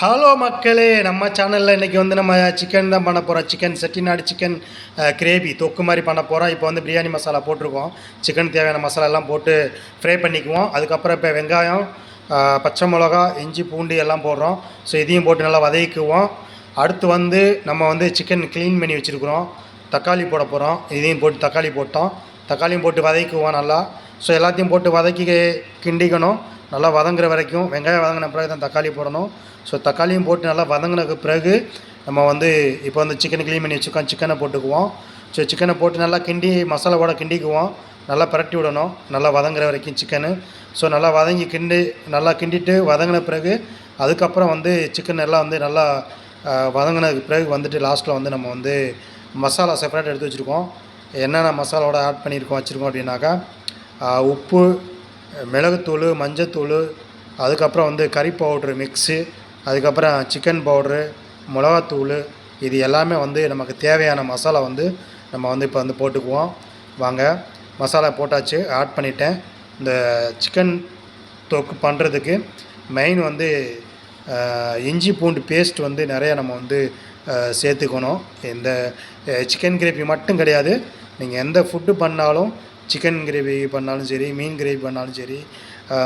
Hello மக்களே நம்ம சேனலில் இன்றைக்கி வந்து நம்ம சிக்கன் தான் பண்ண போகிறோம் சிக்கன் செட்டிநாடு சிக்கன் கிரேவி தொக்கு மாதிரி பண்ண போகிறோம் இப்போ வந்து பிரியாணி மசாலா போட்டிருக்கோம். சிக்கன் தேவையான மசாலா எல்லாம் போட்டு ஃப்ரை பண்ணிக்குவோம். அதுக்கப்புறம் இப்போ வெங்காயம் பச்சை மிளகா இஞ்சி பூண்டு எல்லாம் போடுறோம். ஸோ இதையும் போட்டு நல்லா வதக்கிக்குவோம். அடுத்து வந்து நம்ம வந்து சிக்கன் க்ளீன் பண்ணி வச்சுருக்குறோம். தக்காளி போட போகிறோம் இதையும் போட்டு தக்காளி போட்டோம். தக்காளியும் போட்டு வதக்கிக்குவோம் நல்லா. ஸோ எல்லாத்தையும் போட்டு வதக்கி கிண்டிக்கணும். நல்லா வதங்குற வரைக்கும் வெங்காயம் வதங்கின பிறகு தான் தக்காளி போடணும். ஸோ தக்காளியும் போட்டு நல்லா வதங்கினதுக்கு பிறகு நம்ம வந்து இப்போ வந்து சிக்கன் க்ளீன் பண்ணி வச்சுக்கோம் சிக்கனை போட்டுக்குவோம். ஸோ சிக்கனை போட்டு நல்லா கிண்டி மசாலாவோட கிண்டிக்குவோம். நல்லா பிரட்டி விடணும். நல்லா வதங்குற வரைக்கும் சிக்கனு ஸோ நல்லா வதங்கி கிண்டி நல்லா கிண்டிட்டு வதங்கின பிறகு அதுக்கப்புறம் வந்து சிக்கன் எல்லாம் வந்து நல்லா வதங்கினதுக்கு பிறகு வந்துட்டு லாஸ்ட்டில் வந்து நம்ம வந்து மசாலா செப்பரேட் எடுத்து வச்சுருக்கோம். என்னென்ன மசாலாவோட ஆட் பண்ணியிருக்கோம் வச்சுருக்கோம் அப்படின்னாக்கா உப்பு மிளகுத்தூள் மஞ்சத்தூள் அதுக்கப்புறம் வந்து கறி பவுட்ரு மிக்ஸு அதுக்கப்புறம் சிக்கன் பவுட்ரு மிளகாத்தூள் இது எல்லாமே வந்து நமக்கு தேவையான மசாலா வந்து நம்ம வந்து இப்போ வந்து போட்டுக்குவோம். வாங்க மசாலா போட்டாச்சு ஆட் பண்ணிட்டேன். இந்த சிக்கன் தொக்கு பண்ணுறதுக்கு மெயின் வந்து இஞ்சி பூண்டு பேஸ்ட் வந்து நிறைய நம்ம வந்து சேர்த்துக்கணும். இந்த சிக்கன் கிரேவி மட்டும் கிடையாது. நீங்கள் எந்த ஃபுட்டு பண்ணாலும் சிக்கன் கிரேவி பண்ணாலும் சரி மீன் கிரேவி பண்ணாலும் சரி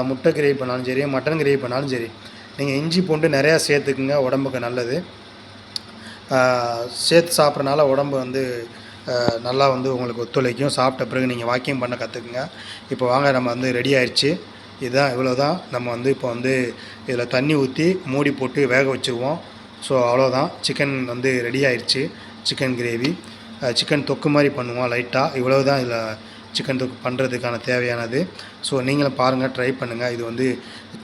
முட்டை கிரேவி பண்ணாலும் சரி மட்டன் கிரேவி பண்ணாலும் சரி நீங்கள் இஞ்சி பூண்டு நிறையா சேர்த்துக்குங்க உடம்புக்கு நல்லது. சேர்த்து சாப்பிட்றனால உடம்பு வந்து நல்லா வந்து உங்களுக்கு ஒத்துழைக்கும். சாப்பிட்ட பிறகு நீங்கள் வாக்கியம் பண்ண கற்றுக்குங்க இப்போ வாங்க நம்ம வந்து ரெடி ஆயிடுச்சு இதுதான் இவ்வளோ தான் நம்ம வந்து இப்போ வந்து இதில் தண்ணி ஊற்றி மூடி போட்டு வேக வச்சுருவோம். ஸோ அவ்வளோதான் சிக்கன் வந்து ரெடி ஆயிடுச்சு சிக்கன் கிரேவி சிக்கன் தொக்கு மாதிரி பண்ணுவோம் லைட்டாக இவ்வளோ தான் இதில் சிக்கன் தொக்கு பண்ணுறதுக்கான தேவையானது. ஸோ நீங்களும் பாருங்கள் ட்ரை பண்ணுங்கள் இது வந்து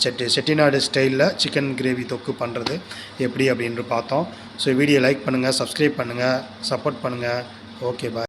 செட்டி செட்டிநாடு ஸ்டைலில் சிக்கன் கிரேவி தொக்கு பண்ணுறது எப்படி அப்படின்ட்டு பார்த்தோம். ஸோ வீடியோ லைக் பண்ணுங்கள் சப்ஸ்கிரைப் பண்ணுங்கள் சப்போர்ட் பண்ணுங்கள் ஓகே பாய்